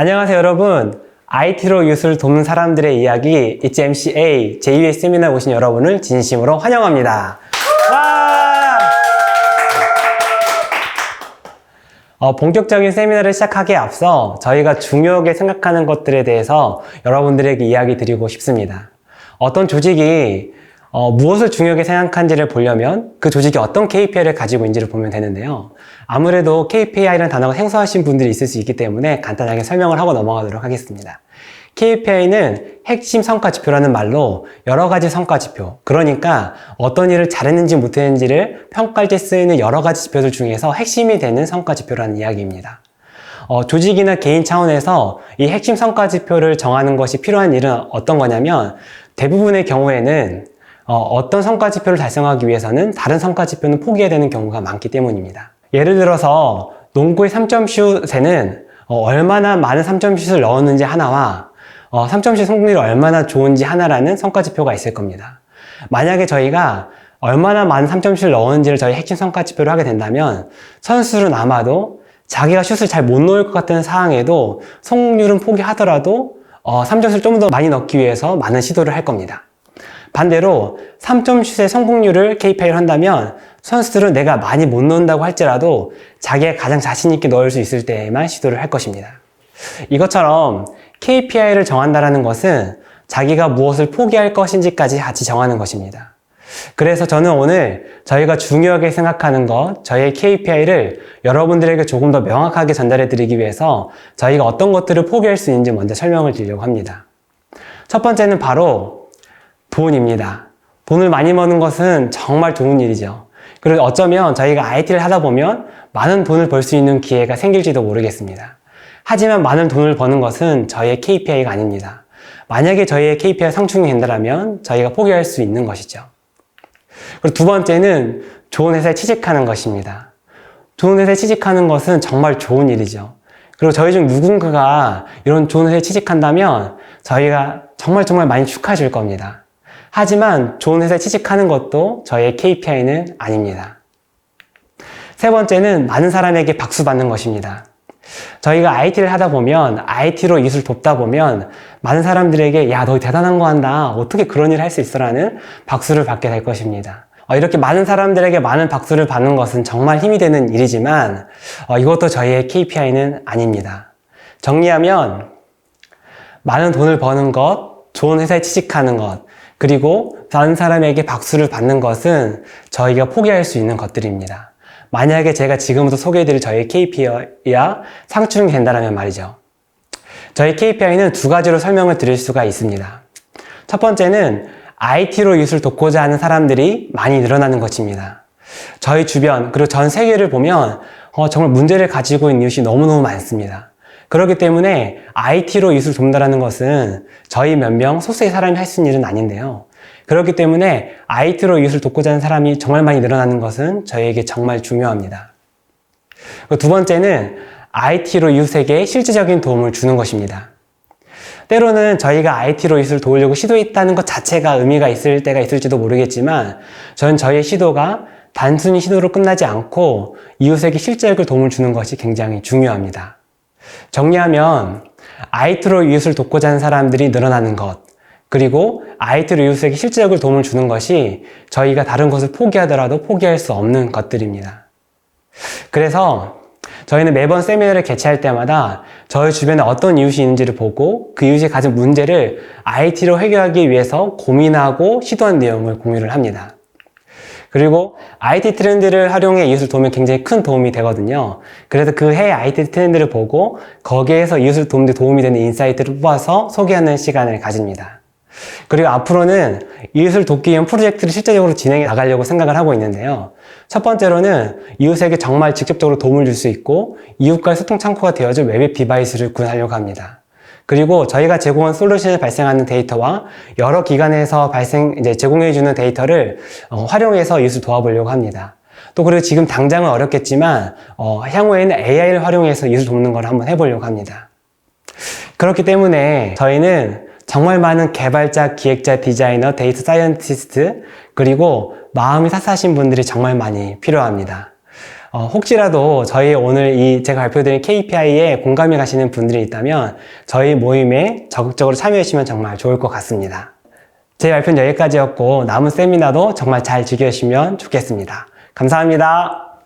안녕하세요 여러분 IT로 이웃을 돕는 사람들의 이야기 It's MCA 제2회 세미나에 오신 여러분을 진심으로 환영합니다 와! 어, 본격적인 세미나를 시작하기에 앞서 저희가 중요하게 생각하는 것들에 대해서 여러분들에게 이야기 드리고 싶습니다. 어떤 조직이 어, 무엇을 중요하게 생각한지를 보려면 그 조직이 어떤 KPI를 가지고 있는지를 보면 되는데요. 아무래도 KPI라는 단어가 생소하신 분들이 있을 수 있기 때문에 간단하게 설명을 하고 넘어가도록 하겠습니다. KPI는 핵심 성과 지표라는 말로 여러 가지 성과 지표, 그러니까 어떤 일을 잘했는지 못했는지를 평가할 때 쓰이는 여러 가지 지표들 중에서 핵심이 되는 성과 지표라는 이야기입니다. 어, 조직이나 개인 차원에서 이 핵심 성과 지표를 정하는 것이 필요한 일은 어떤 거냐면 대부분의 경우에는 어, 떤 성과 지표를 달성하기 위해서는 다른 성과 지표는 포기해야 되는 경우가 많기 때문입니다. 예를 들어서 농구의 3점 슛에는 어, 얼마나 많은 3점 슛을 넣었는지 하나와 어, 3점 슛 성공률이 얼마나 좋은지 하나라는 성과 지표가 있을 겁니다. 만약에 저희가 얼마나 많은 3점슛을 넣었는지를 저희 핵심 성과 지표로 하게 된다면 선수는 아마도 자기가 슛을 잘 못 넣을 것 같은 상황에도 성공률은 포기하더라도 어, 3점슛을 좀 더 많이 넣기 위해서 많은 시도를 할 겁니다. 반대로 3점슛의 성공률을 KPI를 한다면 선수들은 내가 많이 못 넣는다고 할지라도 자기가 가장 자신 있게 넣을 수 있을 때에만 시도를 할 것입니다. 이것처럼 KPI를 정한다는 것은 자기가 무엇을 포기할 것인지까지 같이 정하는 것입니다. 그래서 저는 오늘 저희가 중요하게 생각하는 것, 저희의 KPI를 여러분들에게 조금 더 명확하게 전달해 드리기 위해서 저희가 어떤 것들을 포기할 수 있는지 먼저 설명을 드리려고 합니다. 첫 번째는 바로 돈입니다. 돈을 많이 버는 것은 정말 좋은 일이죠. 그리고 어쩌면 저희가 IT를 하다 보면 많은 돈을 벌 수 있는 기회가 생길지도 모르겠습니다. 하지만 많은 돈을 버는 것은 저희의 KPI가 아닙니다. 만약에 저희의 KPI가 상충이 된다면 저희가 포기할 수 있는 것이죠. 그리고 두 번째는 좋은 회사에 취직하는 것입니다. 좋은 회사에 취직하는 것은 정말 좋은 일이죠. 그리고 저희 중 누군가가 이런 좋은 회사에 취직한다면 저희가 정말 정말 많이 축하해 줄 겁니다. 하지만 좋은 회사에 취직하는 것도 저희의 KPI는 아닙니다. 세 번째는 많은 사람에게 박수 받는 것입니다. 저희가 IT를 하다 보면 IT로 이웃을 돕다 보면 많은 사람들에게 야 너 대단한 거 한다 어떻게 그런 일을 할 수 있어라는 박수를 받게 될 것입니다. 어, 이렇게 많은 사람들에게 많은 박수를 받는 것은 정말 힘이 되는 일이지만 어, 이것도 저희의 KPI는 아닙니다. 정리하면 많은 돈을 버는 것, 좋은 회사에 취직하는 것, 그리고 다른 사람에게 박수를 받는 것은 저희가 포기할 수 있는 것들입니다. 만약에 제가 지금부터 소개해드릴 저희 KPI와 상충이 된다면 말이죠. 저희 KPI는 두 가지로 설명을 드릴 수가 있습니다. 첫 번째는 IT로 이웃을 돕고자 하는 사람들이 많이 늘어나는 것입니다. 저희 주변, 그리고 전 세계를 보면 어, 정말 문제를 가지고 있는 이웃이 너무너무 많습니다. 그렇기 때문에 IT로 이웃을 돕는다는 것은 저희 몇 명 소수의 사람이 할 수 있는 일은 아닌데요. 그렇기 때문에 IT로 이웃을 돕고자 하는 사람이 정말 많이 늘어나는 것은 저희에게 정말 중요합니다. 두 번째는 IT로 이웃에게 실질적인 도움을 주는 것입니다. 때로는 저희가 IT로 이웃을 도우려고 시도했다는 것 자체가 의미가 있을 때가 있을지도 모르겠지만 저는 저희의 시도가 단순히 시도로 끝나지 않고 이웃에게 실질적인 도움을 주는 것이 굉장히 중요합니다. 정리하면 IT로 이웃을 돕고자 하는 사람들이 늘어나는 것, 그리고 IT로 이웃에게 실질적으로 도움을 주는 것이 저희가 다른 것을 포기하더라도 포기할 수 없는 것들입니다. 그래서 저희는 매번 세미나를 개최할 때마다 저희 주변에 어떤 이웃이 있는지를 보고 그 이웃이 가진 문제를 IT로 해결하기 위해서 고민하고 시도한 내용을 공유를 합니다. 그리고 IT 트렌드를 활용해 이웃을 도우면 굉장히 큰 도움이 되거든요. 그래서 그 해의 IT 트렌드를 보고 거기에서 이웃을 도우는 데 도움이 되는 인사이트를 뽑아서 소개하는 시간을 가집니다. 그리고 앞으로는 이웃을 돕기 위한 프로젝트를 실제적으로 진행해 나가려고 생각을 하고 있는데요. 첫 번째로는 이웃에게 정말 직접적으로 도움을 줄 수 있고 이웃과의 소통 창구가 되어줄 웹 디바이스를 구현하려고 합니다. 그리고 저희가 제공한 솔루션에 발생하는 데이터와 여러 기관에서 발생 이제 제공해주는 데이터를 어, 활용해서 이웃을 도와보려고 합니다. 또 그리고 지금 당장은 어렵겠지만 어, 향후에는 AI를 활용해서 이웃을 돕는 걸 한번 해보려고 합니다. 그렇기 때문에 저희는 정말 많은 개발자, 기획자, 디자이너, 데이터 사이언티스트, 그리고 마음이 사사하신 분들이 정말 많이 필요합니다. 어, 혹시라도 저희 오늘 이 제가 발표드린 KPI에 공감이 가시는 분들이 있다면 저희 모임에 적극적으로 참여해 주시면 정말 좋을 것 같습니다. 제 발표는 여기까지였고 남은 세미나도 정말 잘 즐겨주시면 좋겠습니다. 감사합니다.